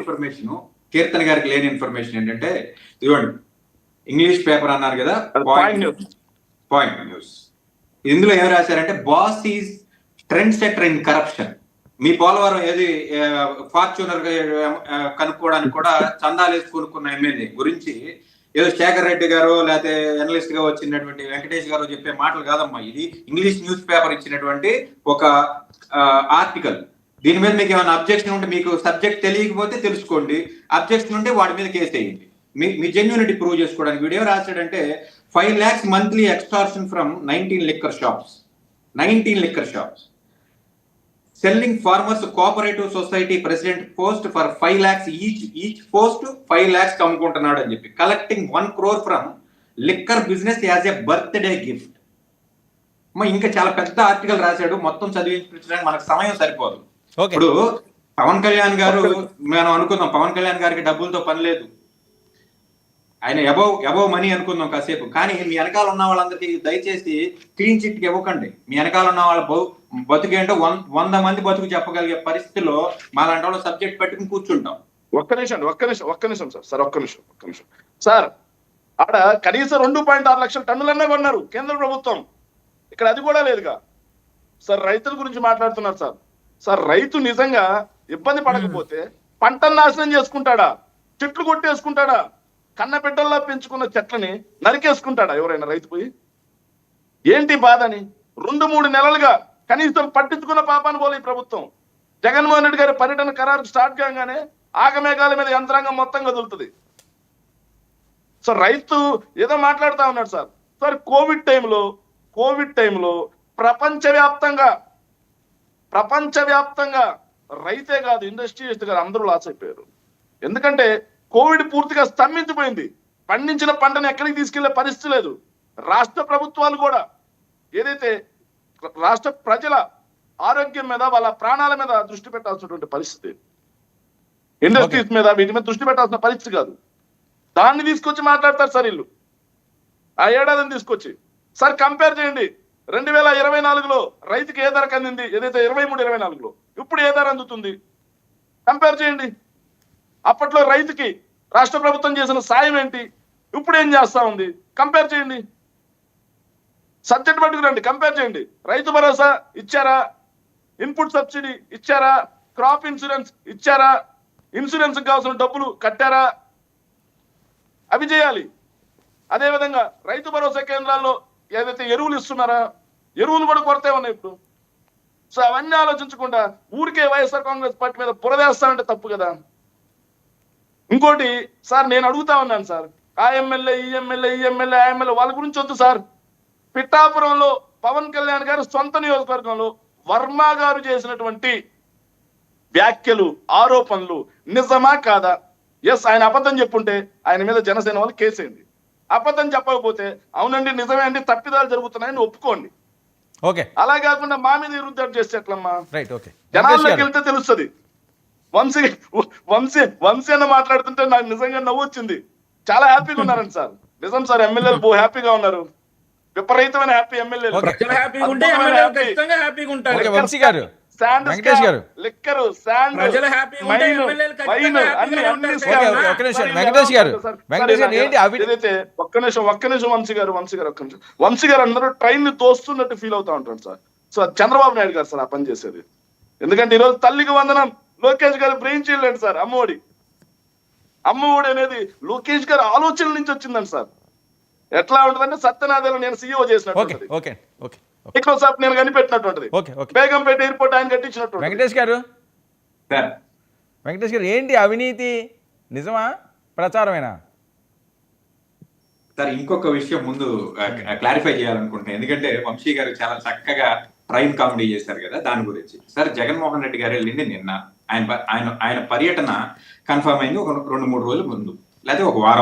Information కీర్తన గారికి లేని information ఏంటంటే ఇదిగోండి ఇంగ్లీష్ పేపర్ అన్నారు కదా పాయింట్ న్యూస్ ఇందులో ఏం రాశారంటే boss is trend sector in corruption మీ పోలవరం ఏది ఫార్చ్యూనర్ కనుక్కోవడానికి కూడా చందాలు వేసి కొనుక్కున్న ఎమ్మెల్యే గురించి ఏదో శేఖర్ రెడ్డి గారు లేకపోతే ఎనలిస్ట్గా వచ్చినటువంటి వెంకటేష్ గారు చెప్పే మాటలు కాదమ్మా. ఇది ఇంగ్లీష్ న్యూస్ పేపర్ ఇచ్చినటువంటి ఒక ఆర్టికల్ దీని మీద మీకు ఏమైనా అబ్జెక్షన్ ఉంటే మీకు సబ్జెక్ట్ తెలియకపోతే తెలుసుకోండి. అబ్జెక్షన్ ఉంటే వాడి మీద కేసు వేయండి. మీ మీ జెన్యూనిటీ ప్రూవ్ చేసుకోవడానికి video రాశాడంటే five lakhs monthly extortion from nineteen liquor shops nineteen liquor shops selling farmers cooperative society president post for five lakhs each each post five lakhs అమ్ముకుంటున్నాడు అని చెప్పి. Collecting one crore from liquor business as a birthday gift ఇంకా చాలా పెద్ద article రాశాడు. మొత్తం చదివించడానికి మనకు సమయం సరిపోదు. ఇప్పుడు పవన్ కళ్యాణ్ గారు మనం అనుకుందాం పవన్ కళ్యాణ్ గారికి డబ్బులతో పని లేదు. ఆయన అబౌవ్ అబౌవ్ మనీ అనుకుందాం కాసేపు. కానీ మీ వెనకాల ఉన్న వాళ్ళందరికీ దయచేసి క్లీన్ చిట్ ఇవ్వకండి. మీ వెనకాల ఉన్న వాళ్ళ బతుకేంటో వంద మంది బతుకు చెప్పగలిగే పరిస్థితిలో మాలాంటి వాళ్ళు సబ్జెక్ట్ పెట్టుకుని కూర్చుంటాం. ఒక్క నిమిషం ఒక్క నిమిషం ఒక్క నిమిషం సార్ సార్ ఒక్క నిమిషం ఒక్క నిమిషం. సార్ ఆడ కనీసం రెండు పాయింట్ ఆరు లక్షల టన్నులన్నా కొన్నారు కేంద్ర ప్రభుత్వం. ఇక్కడ అది కూడా లేదుగా. సార్ రైతుల గురించి మాట్లాడుతున్నారు సార్. సార్ రైతు నిజంగా ఇబ్బంది పడకపోతే పంటను నాశనం చేసుకుంటాడా? చెట్లు కొట్టేసుకుంటాడా? కన్న బిడ్డల్లా పెంచుకున్న చెట్లని నరికేసుకుంటాడా ఎవరైనా రైతు పోయి? ఏంటి బాధని? రెండు మూడు నెలలుగా కనీసం పట్టించుకున్న పాపాన్ని పోలే ఈ ప్రభుత్వం. జగన్మోహన్ రెడ్డి గారి పర్యటన ఖరారు స్టార్ట్ కాగానే ఆగమేఘాల మీద యంత్రాంగం మొత్తం కదులుతుంది. సో రైతు ఏదో మాట్లాడుతా ఉన్నాడు సార్. సార్ కోవిడ్ టైంలో కోవిడ్ టైంలో ప్రపంచవ్యాప్తంగా ప్రపంచవ్యాప్తంగా రైతే కాదు ఇండస్ట్రియలిస్ట్ గారు అందరూ లాస్ అయిపోయారు ఎందుకంటే కోవిడ్ పూర్తిగా స్తంభించిపోయింది. పండించిన పంటను ఎక్కడికి తీసుకెళ్ళే పరిస్థితి లేదు. రాష్ట్ర ప్రభుత్వాలు కూడా ఏదైతే రాష్ట్ర ప్రజల ఆరోగ్యం మీద వాళ్ళ ప్రాణాల మీద దృష్టి పెట్టాల్సినటువంటి పరిస్థితి. ఇండస్ట్రీస్ మీద వీటి మీద దృష్టి పెట్టాల్సిన పరిస్థితి కాదు. దాన్ని తీసుకొచ్చి మాట్లాడతారు సార్ వీళ్ళు. ఆ ఏడాదిని తీసుకొచ్చి. సార్ కంపేర్ చేయండి. రెండు వేల ఇరవై నాలుగులో రైతుకి ఏ ధరకు అందింది? ఏదైతే ఇరవై మూడు ఇరవై నాలుగులో. ఇప్పుడు ఏ ధర అందుతుంది? కంపేర్ చేయండి. అప్పట్లో రైతుకి రాష్ట్ర ప్రభుత్వం చేసిన సాయం ఏంటి? ఇప్పుడు ఏం చేస్తా ఉంది? కంపేర్ చేయండి. సబ్జెక్ట్ పట్టుకురండి కంపేర్ చేయండి. రైతు భరోసా ఇచ్చారా? ఇన్పుట్ సబ్సిడీ ఇచ్చారా? క్రాప్ ఇన్సూరెన్స్ ఇచ్చారా? ఇన్సూరెన్స్ కావాల్సిన డబ్బులు కట్టారా? అవి చేయాలి. అదేవిధంగా రైతు భరోసా కేంద్రాల్లో ఏదైతే ఎరువులు ఇస్తున్నారా ఎరువులు కూడా కొరతే ఉన్నాయి ఇప్పుడు. సో అవన్నీ ఆలోచించకుండా ఊరికే వైఎస్ఆర్ కాంగ్రెస్ పార్టీ మీద పురదేస్తానంటే తప్పు కదా. ఇంకోటి సార్ నేను అడుగుతా ఉన్నాను సార్. ఆ ఎమ్మెల్యే ఈ ఎమ్మెల్యే ఈ ఎమ్మెల్యే ఆ ఎమ్మెల్యే వాళ్ళ గురించి వద్దు సార్. పిఠాపురంలో పవన్ కళ్యాణ్ గారి సొంత నియోజకవర్గంలో వర్మ గారు చేసినటువంటి వ్యాఖ్యలు ఆరోపణలు నిజమా కాదా? ఎస్ ఆయన అబద్ధం చెప్పుంటే ఆయన మీద జనసేన వాళ్ళు కేసేయండి. అబద్ధం చెప్పకపోతే అవునండి నిజమే అండి తప్పిదాలు జరుగుతున్నాయని ఒప్పుకోండి. ఓకే. అలా కాకుండా మా మీద ఇరుద్దాడు చేస్తే ఎట్లమ్మా? Right okay. జనాల్లోకి వెళ్తే తెలుస్తుంది. వంశీ వంశీ వంశీ అన్న మాట్లాడుతుంటే నాకు నిజంగా నవ్వు వచ్చింది. చాలా హ్యాపీగా ఉన్నారండి సార్. నిజం సార్ ఎమ్మెల్యేలు బో హ్యాపీగా ఉన్నారు. విపరీతమైన హ్యాపీ ఎమ్మెల్యేలు. హ్యాపీగా ఉంటే హ్యాపీగా ఉంటారు. వంశీ గారు. వెంకటేష్ గారు. వెంకటేష్ ఏంటి ఒక్క నిమిషం ఒక్క నిమిషం వంశీ గారు వంశీ గారు ఒక్క నిమిషం. వంశీ గారు అందరూ ట్రైన్ని తోస్తున్నట్టు ఫీల్ అవుతా ఉంటారు సార్. సో చంద్రబాబు నాయుడు గారు సార్ ఆ పని చేసేది. ఎందుకంటే ఈరోజు తల్లికి వందనం. లోకేష్ గారు బ్రెయిన్ చేయలేండి సార్? అమ్మఒడి. అమ్మఒడి అనేది లోకేష్ గారి ఆలోచనల నుంచి వచ్చిందండి సార్. ఎట్లా ఉంటుందంటే సత్యనాథలో నేను సీఈఓ చేసినట్టు ఓకే ఓకే. నేను కనిపెట్టినటువంటిది. ఓకే ఓకే బేగంపేట ఎయిర్పోర్ట్ ఆయన కట్టించినట్టు వెంకటేష్ గారు? సార్ వెంకటేష్ గారు ఏంటి అవినీతి? నిజమా? ప్రచారమేనా? సార్ ఇంకొక విషయం ముందు క్లారిఫై చేయాలనుకుంటున్నాను ఎందుకంటే వంశీ గారు చాలా చక్కగా ట్రైన్ కామెడీ చేశారు కదా దాని గురించి. సార్ జగన్మోహన్ రెడ్డి గారు వెళ్ళింది నిన్న. ఆయన ఆయన ఆయన పర్యటన కన్ఫర్మ్ అయింది ఒక రెండు మూడు రోజుల ముందు. లేకపోతే ఒక వారం